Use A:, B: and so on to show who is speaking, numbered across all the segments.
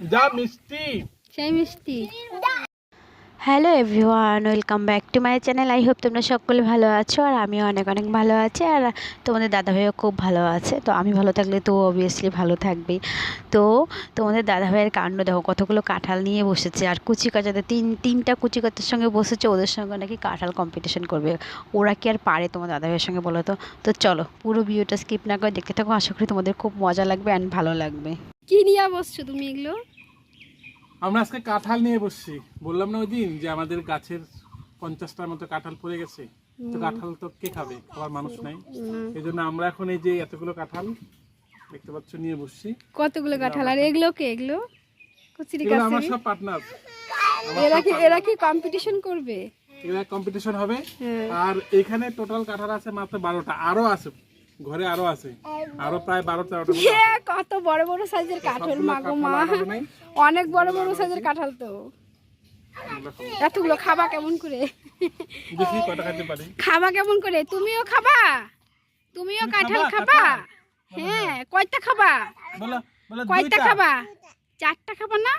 A: যা মিষ্টি।
B: সেই মিষ্টি।
C: Hello everyone welcome back to my channel I hope তোমরা সকলে ভালো আছো আর আমিও অনেক অনেক ভালো আছি আর তোমাদের দাদাভাইও খুব ভালো আছে। তো আমি ভালো থাকলে তো অবভিয়াসলি ভালো থাকবে তো তোমাদের দাদাভাইয়ের কাণ্ড দেখো কতগুলো কাঁঠাল নিয়ে বসেছে আর কুচি কাচাতে তিন তিনটা কুচি কাচার সঙ্গে বসেছে ওদের সঙ্গে নাকি কাঁঠাল কম্পিটিশন করবে। ওরা কি আর পারে তোমার দাদাভাইয়ের সঙ্গে বলো তো? তো চলো পুরো ভিডিওটা স্কিপ না করে দেখতে থাকো। আশা করি তোমাদের খুব মজা লাগবে অ্যান্ড ভালো লাগবে।
B: কি নিয়ে বসছো তুমি এগুলো?
A: আমরা আজকে কাঁঠাল নিয়ে বসছি। বললাম না ওই দিন যে আমাদের গাছের পঞ্চাশটার মতো কাঁঠাল পড়ে গেছে। তো কাঁঠাল তো কে খাবে? খাবার মানুষ নাই। এই জন্য আমরা এখন এই যে এতগুলো কাঁঠাল দেখতে পাচ্ছ নিয়ে বসছি।
B: কতগুলো কাঁঠাল? আর এগুলো কে? এগুলো? কুচিরি
A: আমার সব পার্টনার
B: এরা কি এরা কি কম্পিটিশন করবে?
A: এগুলা কম্পিটিশন হবে।
B: হ্যাঁ।
A: আর এখানে টোটাল কাঁঠাল আছে মাত্র বারোটা। আরও আছে। ঘরে আরও আছে। আরও প্রায় বারো তেরোটা
B: কত বড় বড় সাইজের কাঁঠাল মাগো মা। অনেক বড় বড় সাইজের কাঁঠাল তো। এতগুলো খাবা কেমন করে? খাবা কেমন করে? তুমিও খাবা? তুমিও কাঁঠাল
A: খাবা,
B: হ্যাঁ কয়টা খাবা?
A: বলো বলো
B: কয়টা খাবা? চারটা খাবা না?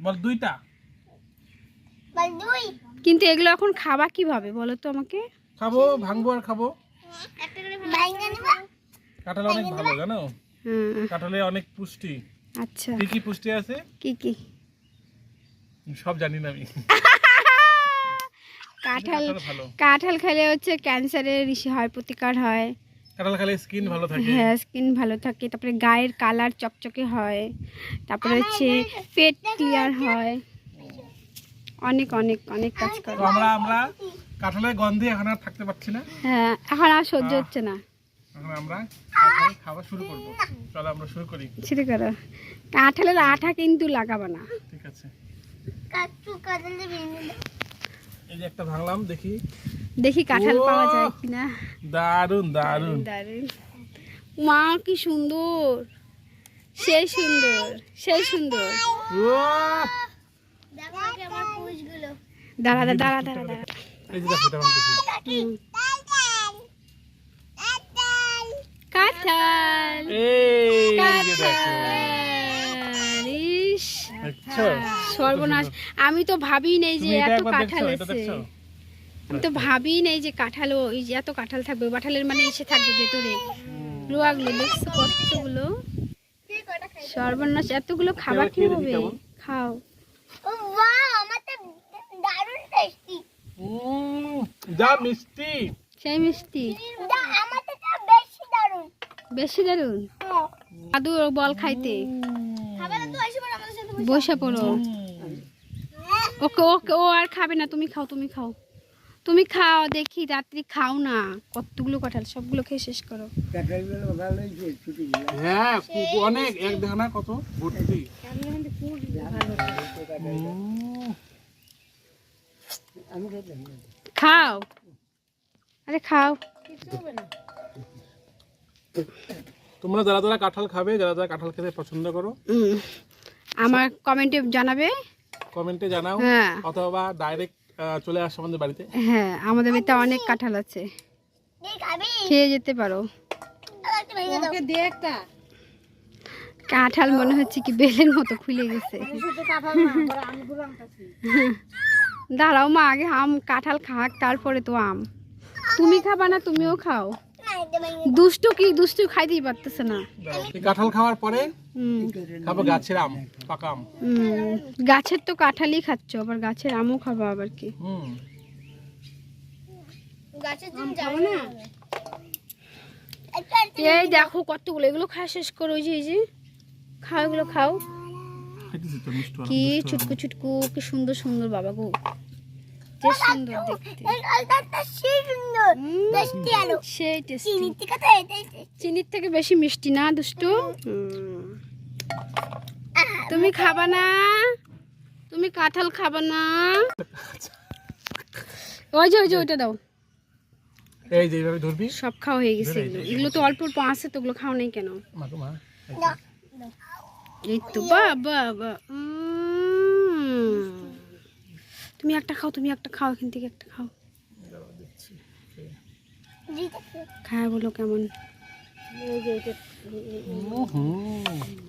A: বল দুইটা।
B: কিন্তু এগুলো এখন খাবা কীভাবে? বলো তো আমাকে।
A: খাব ভাঙবো আর খাব। কাঁঠাল অনেক ভালো জানো? কাঁঠালে অনেক পুষ্টি।
B: আচ্ছা।
A: কি কি পুষ্টি আছে?
B: কি কি?
A: সব জানি না আমি।
B: কাঁঠাল
A: কাঁঠাল
B: খেলে হচ্ছে ক্যান্সারের ইসে হয় প্রতিকার হয়।
A: কাঁঠাল খেলে স্কিন ভালো থাকে।
B: হ্যাঁ স্কিন ভালো থাকে। তারপরে গায়ের কালার চকচকে হয়। তারপরে হচ্ছে পেট ক্লিয়ার হয়। অনেক অনেক অনেক কাজ করে।
A: আমরা আমরা কাঁঠালের গন্ধে এখন আর থাকতে পারছি না।
B: হ্যাঁ এখন আর সহ্য হচ্ছে না।
A: এখন আমরা কাঁঠাল খাওয়া শুরু করব। চলো আমরা শুরু করি।
B: ছেড়ে করো। কাঁঠালের আঠা কিন্তু লাগাবো না।
A: ঠিক আছে। এই যে একটা ভাঙলাম দেখি।
B: দেখি কাঁঠাল পাওয়া যায় কিনা।
A: দারুণ দারুণ
B: দারুণ মা কি সুন্দর। সেই সুন্দর সেই সুন্দর। দাঁড়া দাঁড়া দাঁড়া দাঁড়া।
A: এই যে দেখো এটা
B: কাঁঠাল।
A: এই যে দেখো।
B: কাঁঠাল ইস
A: দেখছ
B: সর্বনাশ। আমি তো ভাবি নেই যে এত কাঁঠাল আছে। আমি তো ভাবি নেই যে কাঁঠাল এই যে এত কাঁঠাল থাকবে কাঁঠালের মানে এসে থাকবে ভেতরে। রোয়াগুলো দেখছ কতগুলো? সর্বনাশ এতগুলো খাবার কি
A: কেমন?
B: খাও।
A: উম, যা মিষ্টি
B: সেই মিষ্টি। বেশি দারুণ দাদু বল খাইতে। বসে। পড়ো। ওকে ওকে ও আর খাবে না তুমি খাও তুমি খাও। তুমি খাও দেখি রাত্রি খাও না। কতগুলো কাঁঠাল সবগুলো খেয়ে শেষ করো।
A: হ্যাঁ অনেক এক দেখা না কত ভর্তি।
B: খাও। আরে খাও।
A: তোমরা যারা যারা কাঁঠাল খাবে যারা যারা কাঁঠাল খেতে পছন্দ করো
B: আমার কমেন্টে জানাবে।
A: কমেন্টে জানাও
B: হ্যাঁ।
A: অথবা ডাইরেক্ট চলে আসো আমাদের বাড়িতে।
B: হ্যাঁ আমাদের বাড়িতে অনেক কাঁঠাল আছে। খেয়ে যেতে পারো। কাঁঠাল মনে হচ্ছে কি বেলের মতো খুলে গেছে। দাঁড়াও মা আগে আম কাঁঠাল খাক তারপরে তো আম। তুমি খাবা না তুমিও খাও। দুষ্টু কি দুষ্টু খাইতেই পারতেছে না।
A: কাঁঠাল খাওয়ার পরে খাব গাছের আম পাকা আম।
B: গাছের তো কাঁঠালই খাচ্ছ আবার গাছের আমও খাব আবার কি? এই দেখো কতগুলো এগুলো খাওয়া শেষ করো ওই যে এই যে। খাও এগুলো খাও। কি ছুটকু ছুটকু কি সুন্দর সুন্দর বাবা গো। সুন্দর দেখতে। সেই চিনির থেকে বেশি মিষ্টি না দুষ্টু? তুমি খাবা না? তুমি কাঁঠাল খাবা না? ওই যে ওই যে ওইটা দাও।
A: এই যে এইভাবে ধরবি?
B: সব খাওয়া হয়ে গেছে এগুলো। এগুলো তো অল্প অল্প আছে তো ওগুলো খাওয়া নেই কেন? এই তো বাবা বা উম। তুমি একটা খাও তুমি একটা খাও এখান থেকে একটা খাও। খায় বলো কেমন?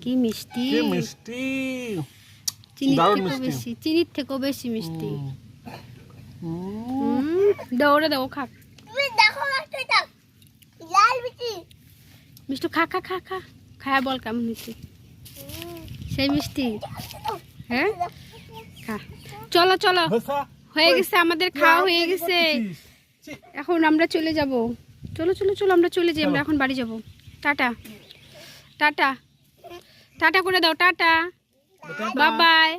B: কি মিষ্টি?
A: মিষ্টি?
B: চিনির থেকেও বেশি চিনির থেকেও বেশি মিষ্টি। দৌড়ে দাও খা
D: তুমি দেখো মাছটা লাল বিচি
B: মিষ্টি খা খা খা খা। খায়া বল কেমন হয়েছে সেই মিষ্টি? হ্যাঁ? খা। চলো চলো। হয়ে গেছে আমাদের খাওয়া হয়ে গেছে। এখন আমরা চলে যাব। চলো চলো চলো আমরা চলে যাই আমরা এখন বাড়ি যাব। টাটা। টাটা। টাটা করে দাও টাটা। Bye bye